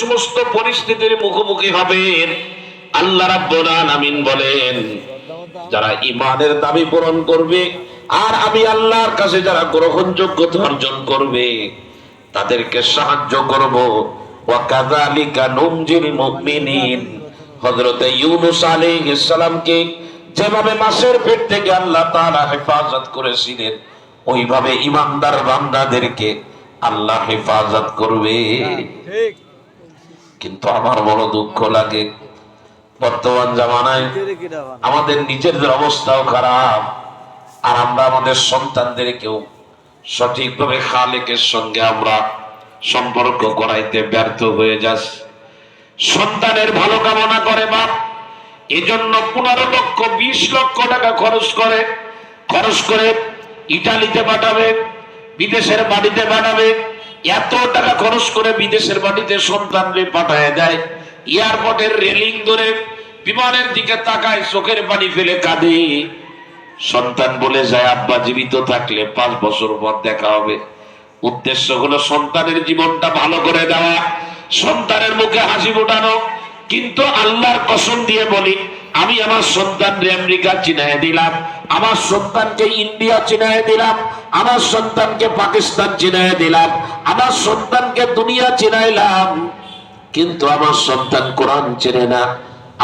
সমস্ত পরিস্থিতির মুখোমুখি হবেন। আল্লাহ রাব্বুল বলেন, যারা ইমানের দাবি পূরণ করবে, আর আমি আল্লাহর কাছে যারা গ্রহণযোগ্যতা অর্জন করবে, তাদেরকে সাহায্য করব। যেভাবে পেট থেকে আল্লাহ হেফাজত করেছিলেন, ওইভাবে ইমানদার আল্লাহ হেফাজত করবে। কিন্তু আমার বড় দুঃখ লাগে। বর্তমান জামানায় আমাদের নিজেদের অবস্থাও খারাপ, আর আমরা আমাদের সন্তানদেরকেও সঠিকভাবে খালেকের সঙ্গে আমরা সম্পর্ক করাইতে ব্যর্থ হয়ে যাচ্ছি সন্তানের ভালো কামনা করে বাপ এজন্য পনেরো লক্ষ, বিশ লক্ষ টাকা খরচ করে খরচ করে ইটালিতে পাঠাবে, বিদেশের বাড়িতে পাঠাবে এত টাকা খরচ করে বিদেশের বাড়িতে সন্তানরে পাঠায় দেয়। এয়ারপোর্টের রেলিং ধরে বিমানের দিকে তাকায়, চোখের পানি ফেলে কাঁদে। সন্তান বলে যায়, আব্বা, জীবিত থাকলে পাঁচ বছর পর দেখা হবে। উদ্দেশ্য হলো সন্তানের জীবনটা ভালো করে দেওয়া। সন্তানের মুখে হাসি ফোটানো। কিন্তু আল্লাহর কসম দিয়ে বলি আমি আমার সন্তানকে আমেরিকা চিনায় দিলাম, আমার সন্তানকে ইন্ডিয়া চিনায় দিলাম, আমার সন্তানকে পাকিস্তান চিনায় দিলাম, আমার সন্তানকে দুনিয়া চিনাইলাম। কিন্তু আমার সন্তান কোরআন চেনে না,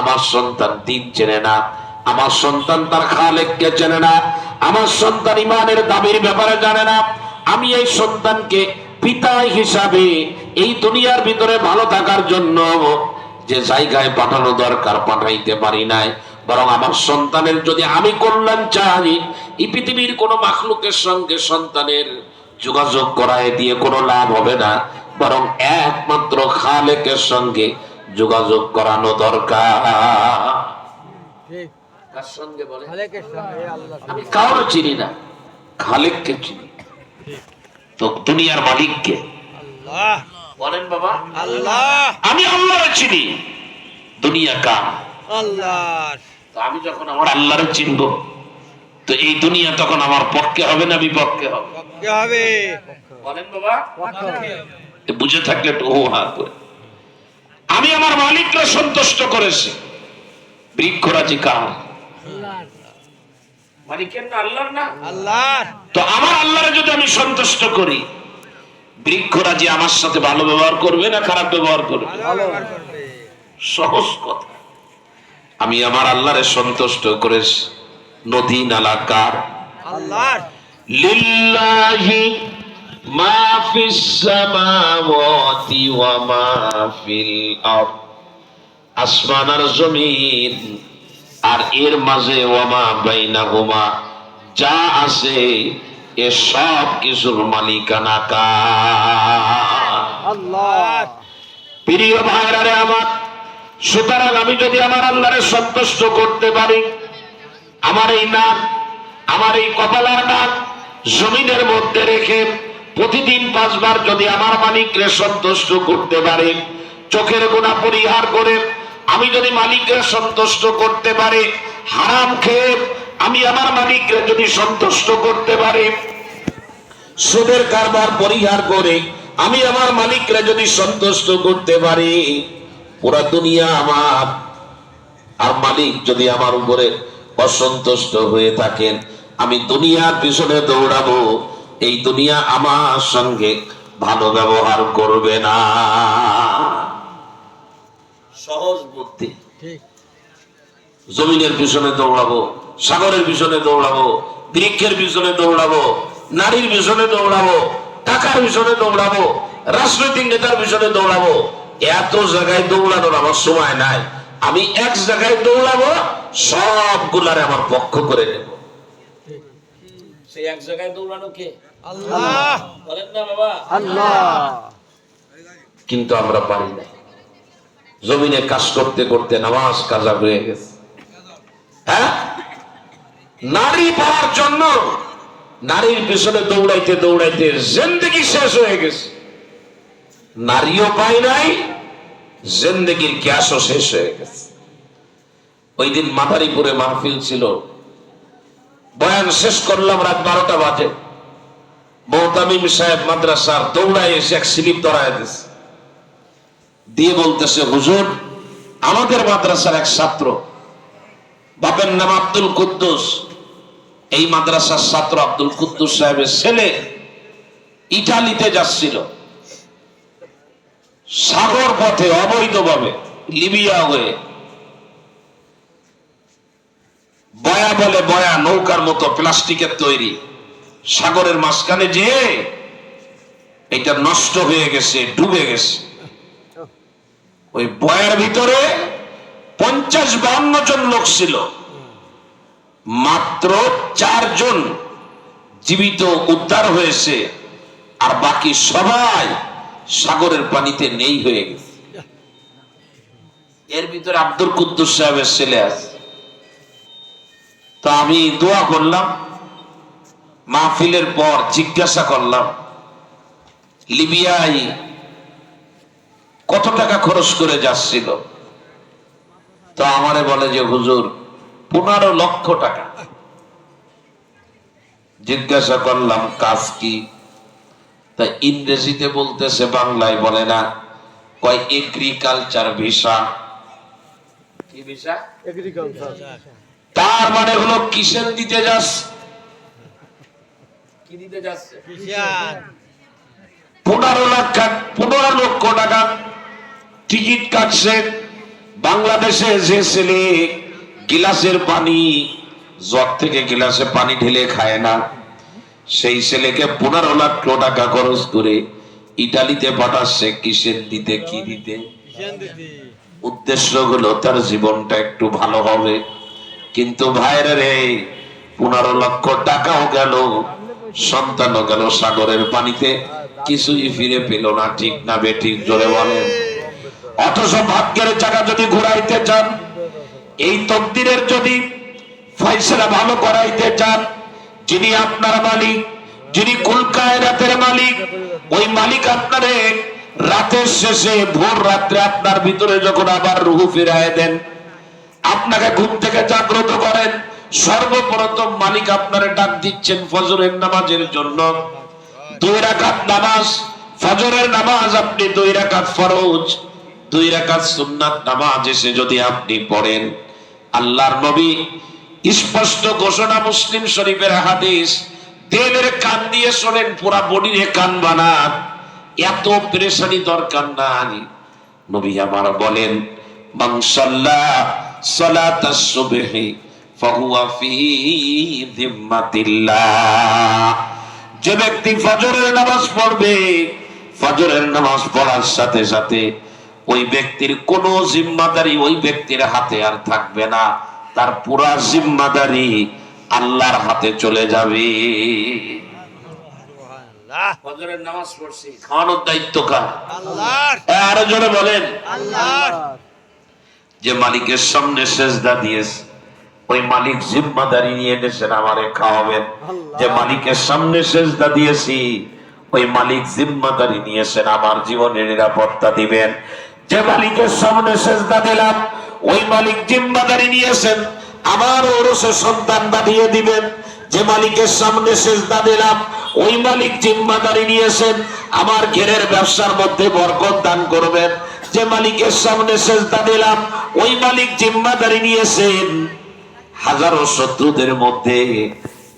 আমার সন্তান দিন চেনে না, আমার সন্তান তার খালেককে চেনে না, আমার সন্তান ইমানের দাবির ব্যাপারে জানে না। আমি এই সন্তানকে পিতা হিসাবে এই দুনিয়ার ভিতরে ভালো থাকার জন্য যে জায়গায় পাঠানো দরকার পাঠাইতে পারি নাই। বরং আমার সন্তানের যদি আমি কল্যাণ চাই এই পৃথিবীর কোনো মাখলুকের সঙ্গে সন্তানের যোগাযোগ করায় দিয়ে কোনো লাভ হবে না। বরং একমাত্র খালেকের সঙ্গে যোগাযোগ করানো দরকার। কার সঙ্গে বলে আমি কারও চিনি না। খালেককে চিনি। তো দুনিয়ার মালিককে। আল্লাহ। বলেন বাবা। আল্লাহ। আমি আল্লাহরে চিনি। দুনিয়া কার? আল্লাহ তো আমি যখন আমার আল্লাহরে চিনব তো এই দুনিয়া তখন আমার পক্ষে হবে না বিপক্ষে হবে? পক্ষে হবে। বলেন বাবা। পক্ষে এ বুঝে থাকলে একটু হো হা করে। আমি আমার মালিককে সন্তুষ্ট করেছি। বৃক্ষরাজি কার? মালিকের না আল্লাহর না? আল্লাহ তো আমার আল্লাহরে যদি আমি সন্তুষ্ট করি বৃক্ষরাজি আমার সাথে ভালো ব্যবহার করবে না খারাপ ব্যবহার করবে? সহজ কথা। আমি আমার আল্লাহরে সন্তুষ্ট করেছি নদী নালা কার। লিল্লাহি মা ফিস সামাওয়াতি ওয়া মা ফিল আরদ। আসমান আর জমিন আর এর মাঝে ওয়া মা বাইনাহুমা। যা আছে এ সব কিছুর মালিকানা কার আল্লাহ। প্রিয় ভাইরা রে আমার সুতরাং আমি যদি আমার আল্লাহরে সন্তুষ্ট করতে পারি আমার এই নাক আমার এই কপালার নাক জমিনের মধ্যে রেখে প্রতিদিন পাঁচবার যদি আমার মালিককে সন্তুষ্ট করতে পারে চোখের গোনা পরিহার করে আমি যদি মালিককে সন্তুষ্ট করতে পারি হারাম খেয়ে আমি আমার মালিককে যদি সন্তুষ্ট করতে পারি সুদের কারবার পরিহার করে আমি আমার মালিকরা যদি সন্তুষ্ট করতে পারি পুরা দুনিয়া আমার। আর মালিক যদি আমার উপরে অসন্তুষ্ট হয়ে থাকেন আমি দুনিয়ার পিছনে দৌড়াবো। এই দুনিয়া আমার সঙ্গে ভালো ব্যবহার করবে না। সহজ বুদ্ধি। জমিনের পিছনে দৌড়াবো। সাগরের পিছনে দৌড়াবো বৃক্ষের পিছনে দৌড়াবো নারীর পিছনে দৌড়াবো টাকার পিছনে দৌড়াবো রাজনৈতিক নেতার পিছনে দৌড়াবো। এত জায়গায় দৌড়ানোর আমার সময় নাই। আমি এক জায়গায় দৌড়াবো সবগুলারে আমার পক্ষ করে নেব। সেই এক জায়গায় দৌড়ানো কে? আল্লাহ। বলেন না বাবা। আল্লাহ। কিন্তু আমরা পারি না। জমিনে কাজ করতে করতে নামাজ কাজা হয়ে গেছে। হ্যাঁ? নারী পাওয়ার জন্য নারীর পিছনে দৌড়াইতে দৌড়াইতে জিন্দগি শেষ হয়ে গেছে। নারীও পাই নাই, জিন্দগির গ্যাসও শেষ হয়ে গেছে। ওই দিন মাদারীপুরে মাহফিল ছিল। বয়ান শেষ করলাম রাত বারোটা বাজে। মোহতামিম সাহেব মাদ্রাসার দৌড়ায় এসে এক স্লিপ ধরায় দিয়ে বলতেছে, হুজুর, আমাদের মাদ্রাসার এক ছাত্র বাপের নাম আব্দুল কুদ্দুস। এই মাদ্রাসার ছাত্র আব্দুল কুদ্দুস সাহেবের ছেলে ইটালিতে যাচ্ছিল। সাগর পথে, অবৈধভাবে, লিবিয়া হয়ে। বয়া বলে বয়া, নৌকার মতো প্লাস্টিকের তৈরি। সাগরের মাঝখানে যে এটা নষ্ট হয়ে গেছে, ডুবে গেছে। ওই বয়ার ভিতরে পঞ্চাশ বান্ন জন লোক ছিল। মাত্র চারজন জীবিত উদ্ধার হয়েছে, আর বাকি সবাই সাগরের পানিতে নেই হয়ে গেছে। এর ভিতরে আব্দুল কুদ্দুস সাহেবের ছেলে আছে। তো আমি দোয়া করলাম, মাহফিলের পর জিজ্ঞাসা করলাম, লিবিয়ায় কত টাকা খরচ করে যাচ্ছিল? তো আমারে বলে যে হুজুর পনেরো লক্ষ টাকা। জিজ্ঞাসা করলাম কাজ কি? তা ইংরেজিতে বলতেছে বাংলায় বলে না। কয় এগ্রিকালচার ভিসা। কি ভিসা? তার মানে হলো কিসের দিতে যাস? কি দিতে যাচ্ছে? পনেরো লাখ পনেরো লক্ষ টাকা। টিকিট কাটছে বাংলাদেশে যে ছেলে গিলাসের পানি, জগ থেকে গিলাসে পানি ঢেলে খায় না, সেই ছেলেকে পনেরো লক্ষ টাকা খরচ করে ইটালিতে পাঠাচ্ছে, কিসের দিতে, কি দিতে? উদ্দেশ্য হলো তার জীবনটা একটু ভালো হবে। কিন্তু ভাইরে রে, পনেরো লক্ষ টাকাও গেল সন্তানও গেল সাগরের পানিতে, কিছুই ফিরে পেল না, ঠিক না বেঠিক জোরে বলেন। অথচ ভাগ্যের জায়গা যদি ঘুরাইতে চান, এই তকদিরের যদি ফয়সলা ভালো করাইতে চান, যিনি আপনার মালিক, যিনি কুলকায় রাতের মালিক, ওই মালিক আপনারে রাতের শেষে ভোর রাত্রে আপনার ভিতরে যখন আবার রুহু ফিরায় দেন, আপনাকে ঘুম থেকে জাগ্রত করেন, সর্বপ্রথম মালিক আপনারে ডাক দিচ্ছেন ফজরের নামাজের জন্য। দুই রাকাত নামাজ, ফজরের নামাজ আপনি দুই রাকাত ফরজ। দুই রাকাত সুন্নাত নামাজ এসে যদি আপনি পড়েন, আল্লাহর নবী স্পষ্ট ঘোষণা মুসলিম শরীফের হাদিস দেলের কান দিয়ে শোনেন, পুরা বডিরে কান বানান। এত প্রেশানি দরকার নাই। নবী আমার বলেন মাংসাল্লা সালাতাস সুবহি ফাহুয়া ফি যিম্মাতিল্লাহ। যে ব্যক্তি ফজরের নামাজ পড়বে, ফজরের নামাজ পড়ার সাথে সাথে ওই ব্যক্তির কোনো জিম্মাদারি ওই ব্যক্তির হাতে আর থাকবে না। তার পুরা জিম্মাদারি আল্লাহর হাতে চলে যাবে। নামাজ পড়ছি খাওয়ানোর দায়িত্ব কার? আরও জোরে বলেন। যে মালিকের সামনে সেজদা দিয়েছে ওই মালিক জিম্মাদারি নিয়ে এনেছেন আমারে খাওয়াবেন যে মালিকের সামনে সেজদা দিয়েছি ওই মালিক জিম্মাদারি নিয়েছেন আমার জীবনের নিরাপত্তা দিবেন। যে মালিকের সামনে সেজদা দিলাম, ওই মালিক জিম্মাদারি নিয়েছেন আমার ওরসে সন্তান বাঁধিয়ে দিবেন। যে মালিকের সামনে সেজদা দিলাম, ওই মালিক জিম্মাদারি নিয়েছেন, আমার ঘেরের ব্যবসার মধ্যে বরকত দান করবেন। যে মালিকের সামনে সেজদা দিলাম, ওই মালিক জিম্মাদারি নিয়েছেন। হাজারো শত্রুদের মধ্যে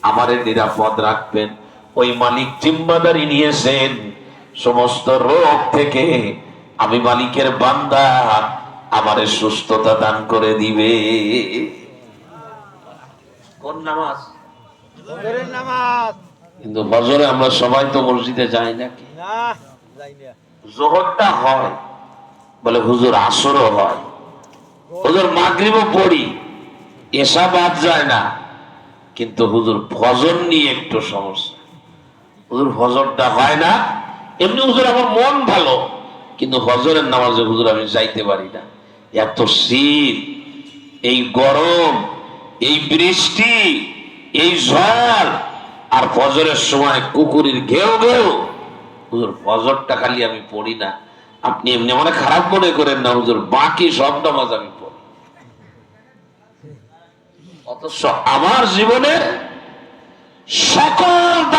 আমারে নিরাপদ রাখবেন। ওই মালিক জিম্মাদারি নিয়েছেন। সমস্ত রোগ থেকে আমি মালিকের বান্দা আমারে সুস্থতা দান করে দিবে। কোন নামাজ? নামাজ। কিন্তু ফজরে আমরা সবাই তো মসজিদে যাই নাকি? না। জোহরটা হয় বলে হুজুর আসরও হয়। হুজুর মাগরিবও পড়ি এসা বাদ যায় না। কিন্তু হুজুর ফজর নিয়ে একটু সমস্যা। হুজুর ফজরটা হয় না এমনি হুজুর আমার মন ভালো। কিন্তু ফজরের নামাজে হুজুর, আমি যাইতে পারি না। এত শীত, এই গরম, এই বৃষ্টি, এই ঝড়, আর ফজরের সময় কুকুরের ঘেউ ঘেউ। হুজুর, ফজরটা খালি আমি পড়ি না। আপনি এমনি মানে খারাপ মনে করেন না হুজুর, বাকি সব নামাজ আমি পড়ি। অথচ আমার জীবনের সকল দায়িত্ব